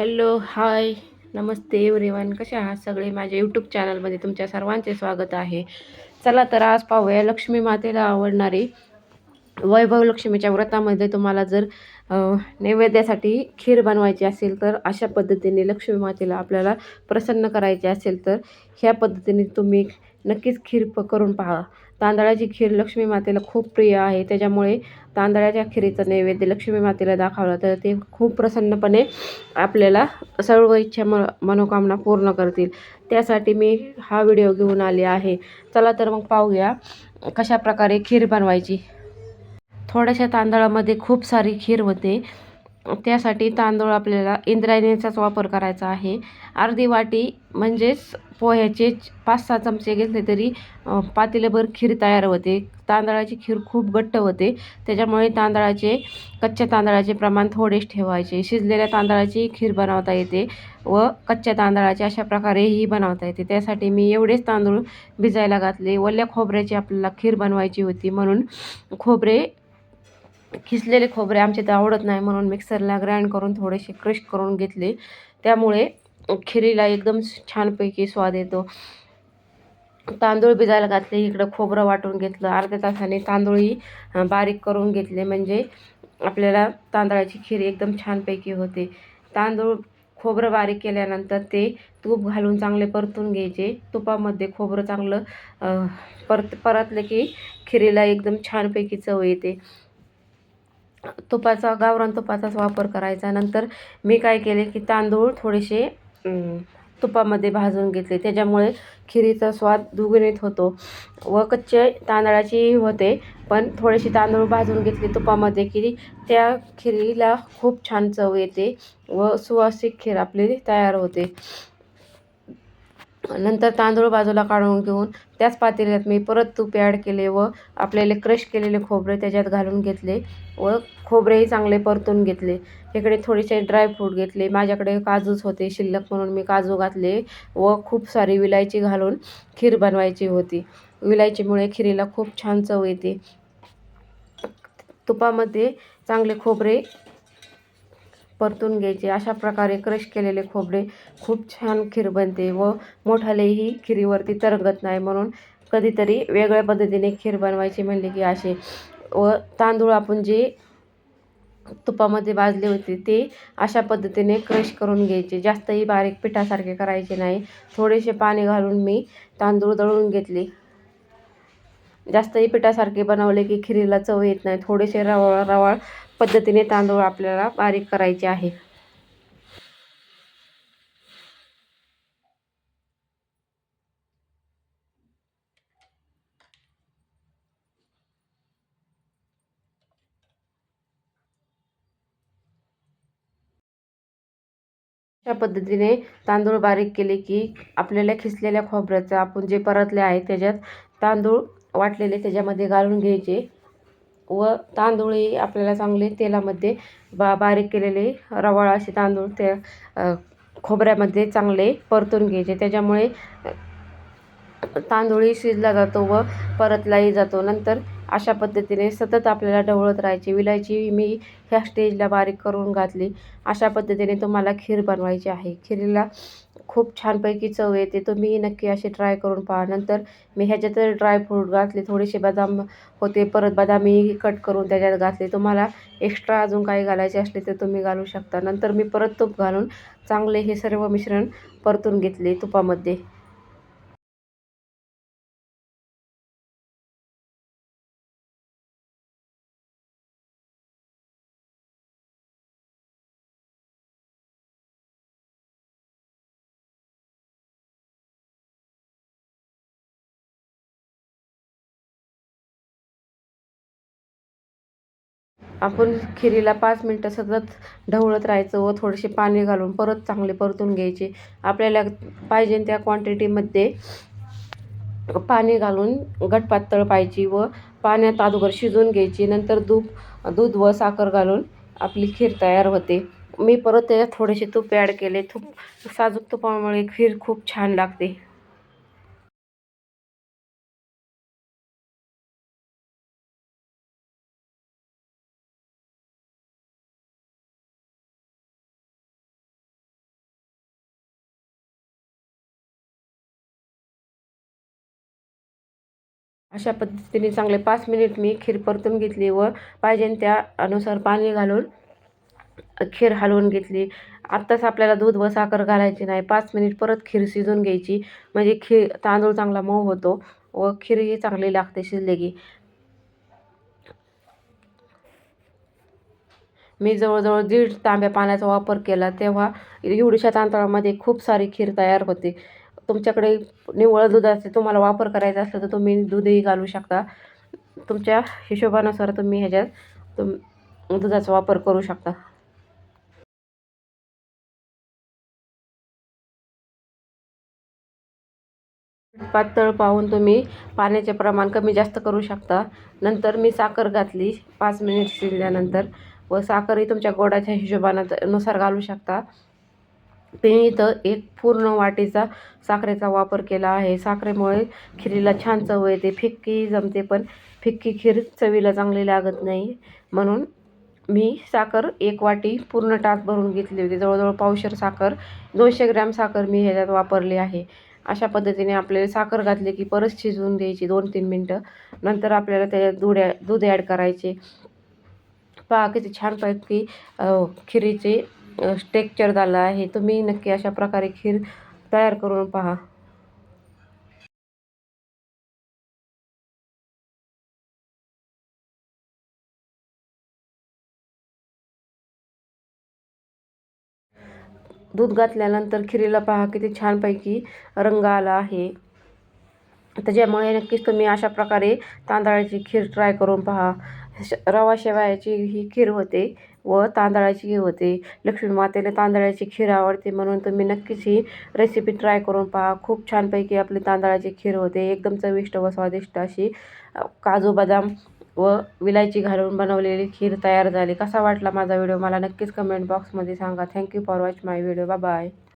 Hello hi. नमस्ते everyone. कसे आहात सगळे? माझ्या यूट्यूब चॅनलमध्ये तुमच्या सर्वांचे स्वागत आहे. चला तर आज पाहूया लक्ष्मी मातेला आवडणारी वैभव लक्ष्मीच्या व्रतामध्ये तुम्हाला जर नैवेद्यासाठी खीर बनवायची असेल तर अशा पद्धतीने लक्ष्मी मातेला आपल्याला प्रसन्न करायचे असेल तर ह्या पद्धतीने तुम्ही नक्कीच खीर प करून पहा. तांदळाची खीर लक्ष्मी मातेला खूप प्रिय आहे. त्याच्यामुळे तांदळाच्या खिरीचं नैवेद्य लक्ष्मी मातेला दाखवलं तर ते खूप प्रसन्नपणे आपल्याला सर्व इच्छा म मनोकामना पूर्ण करतील. त्यासाठी मी हा व्हिडिओ घेऊन आले आहे. चला तर मग पाहूया कशा प्रकारे खीर बनवायची. थोड्याशा तांदळामध्ये खूप सारी खीर होते. त्यासाठी तांदूळ आपल्याला इंद्रायणीचाच वापर करायचा आहे. अर्धी वाटी म्हणजेच पोह्याचे पाच सहा चमचे घेतले तरी अ, पातेल्याभर खीर तयार होते. तांदळाची खीर खूप घट्ट होते. त्याच्यामुळे तांदळाचे कच्च्या तांदळाचे प्रमाण थोडेच ठेवायचे. शिजलेल्या तांदळाची खीर बनवता येते व कच्च्या तांदळाची अशा प्रकारेही बनवता येते. त्यासाठी मी एवढेच तांदूळ भिजायला घातले. ओल्या खोबऱ्याची आपल्याला खीर बनवायची होती म्हणून खोबरे खिसलेले खोबरे आमचे ते आवडत नाही म्हणून मिक्सरला ग्राइंड करून थोडेसे क्रश करून घेतले. त्यामुळे खिरीला एकदम छानपैकी स्वाद येतो. तांदूळ भिजायला घातले इकडं खोबरं वाटून घेतलं अर्ध्या तासाने तांदूळही बारीक करून घेतले. म्हणजे आपल्याला तांदळाची खीर एकदम छानपैकी होते. तांदूळ खोबरं बारीक केल्यानंतर ते तूप घालून चांगले परतून घ्यायचे. तुपामध्ये खोबरं चांगलं परत परतलं की खिरीला एकदम छानपैकी चव येते. तुपाचा गावरान तुपाचाच वापर करायचा. नंतर मी काय केले की तांदूळ थोडेसे तुपामध्ये भाजून घेतले. त्याच्यामुळे खिरीचा स्वाद दुगणित होतो व कच्चे तांदळाची होते पण थोडेसे तांदूळ भाजून घेतले तुपामध्ये की त्या खिरीला खूप छान चव येते व सुवासिक खीर आपली तयार होते. नंतर तांदूळ बाजूला काढून घेऊन त्याच पातेल्यात मी परत तूप ॲड केले व आपल्याला क्रश केलेले खोबरे त्याच्यात घालून घेतले व खोबरेही चांगले परतून घेतले. इकडे थोडेसे ड्रायफ्रूट घेतले. माझ्याकडे काजूच होते शिल्लक म्हणून मी काजू घातले व खूप सारी विलायची घालून खीर बनवायची होती. विलायचीमुळे खिरीला खूप छान चव येते. तुपामध्ये चांगले खोबरे परतून घ्यायचे. अशा प्रकारे क्रश केलेले खोबरे खूप छान खीर बनते व मोठालेही खिरीवरती तरंगत नाही म्हणून कधीतरी वेगळ्या पद्धतीने खीर बनवायची म्हणले की असे व तांदूळ आपण जे तुपामध्ये भाजले होते ते अशा पद्धतीने क्रश करून घ्यायचे. जास्तही बारीक पिठासारखे करायचे नाही. थोडेसे पाणी घालून मी तांदूळ दळून घेतले. जास्तही पिठासारखे बनवले की खिरीला चव येत नाही. थोडेसे रवाळ रवाळ पद्धतीने तांदूळ आपल्याला बारीक करायचे आहे. अशा पद्धतीने तांदूळ बारीक केले की आपल्याला खिसलेल्या खोबऱ्याचं आपण जे परतले आहे त्याच्यात तांदूळ वाटलेले त्याच्यामध्ये घालून घ्यायचे. व तांदूळही आपल्याला चांगले तेलामध्ये बा बारीक केलेले रवाळ असे तांदूळ त्या खोबऱ्यामध्ये चांगले परतून घ्यायचे. त्याच्यामुळे तांदूळही शिजला जातो व परतलाही जातो. नंतर अशा पद्धतीने सतत आपल्याला ढवळत राहायची. विलायची मी ह्या स्टेजला बारीक करून घातली. अशा पद्धतीने तुम्हाला खीर बनवायची आहे. खिरीला खूप छानपैकी चव येते. तुम्ही नक्की अशी ट्राय करून पहा. नंतर मी ह्याच्यात ड्रायफ्रूट घातले. थोडेसे बदाम होते. परत बदामी कट करून त्याच्यात घातले. तुम्हाला एक्स्ट्रा अजून काही घालायचे असले तर तुम्ही घालू शकता. नंतर मी परत तूप घालून चांगले हे सर्व मिश्रण परतून घेतले तुपामध्ये. आपण खिरीला पाच मिनटं सतत ढवळत राहायचं व थोडेसे पाणी घालून परत चांगले परतून घ्यायचे. आपल्याला पाहिजे त्या क्वांटिटीमध्ये पाणी घालून घट पातळ पाहिजे व पाण्यात अगोदर शिजवून घ्यायची. नंतर दूध दूध व साखर घालून आपली खीर तयार होते. मी परत त्याच्यात थोडेसे तूप ॲड केले. तूप साजूक तुपामुळे खीर खूप छान लागते. अशा पद्धतीने चांगले पाच मिनिट मी खीर परतून घेतली व पाहिजे त्या अनुसार पाणी घालून खीर हलवून घेतली. आत्ताच आपल्याला दूध व साखर घालायची नाही. पाच मिनिट परत खीर शिजून घ्यायची. म्हणजे खीर तांदूळ चांगला मऊ होतो व खीरही चांगली लागते शिजले की मी जवळजवळ दीड तांब्या पाण्याचा वापर केला तेव्हा एवढ्याशा तांदळामध्ये खूप सारी खीर तयार होते. तुमच्याकडे निव्वळ असते तुम्हाला वापर करायचा असलं तर तुम्ही दूधही घालू शकता. तुमच्या हिशोबानुसार तुम्ही ह्याच्यात तुम दुधाचा वापर करू शकता. पातळ पाहून तुम्ही पाण्याचे प्रमाण कमी जास्त करू शकता. नंतर मी साखर घातली पाच मिनिट शिजल्यानंतर. व साखरही तुमच्या गोडाच्या हिशोबानं नुसार घालू शकता. मी इथं एक पूर्ण वाटीचा साखरेचा वापर केला आहे. साखरेमुळे खिरीला छान चव येते. फिक्की जमते पण फिक्की खीर चवीला चांगली लागत नाही. म्हणून मी साखर एक वाटी पूर्ण टाक भरून घेतली होती. जवळजवळ पावशर साखर दोनशे ग्रॅम साखर मी ह्याच्यात वापरली आहे. अशा पद्धतीने आपल्याला साखर घातली की परत शिजवून द्यायची दोन तीन मिनटं. नंतर आपल्याला त्याच्यात दूध ॲ दूध ॲड करायचे. पहा किती छानपैकी खिरीचे टेक्चर झालं आहे. तुम्ही नक्की अशा प्रकारे खीर तयार करून पहा. दूध घातल्यानंतर खिरीला पहा किती छानपैकी रंग आला आहे. त्याच्यामुळे नक्कीच तुम्ही अशा प्रकारे तांदळाची खीर ट्राय करून पहा. रवा शेवायाची ही खीर होते. व तांदळाची होते. लक्ष्मी मातेला तांदळाची खीर आवडते म्हणून तुम्ही नक्कीच ही रेसिपी ट्राय करून पहा. खूप छानपैकी आपली तांदळाची खीर होते. एकदम चविष्ट व स्वादिष्ट अशी काजू बदाम व विलायची घालून बनवलेली खीर तयार झाली. कसा वाटला माझा व्हिडिओ? मला नक्कीच कमेंट बॉक्समध्ये सांगा. Thank you for watch my video bye bye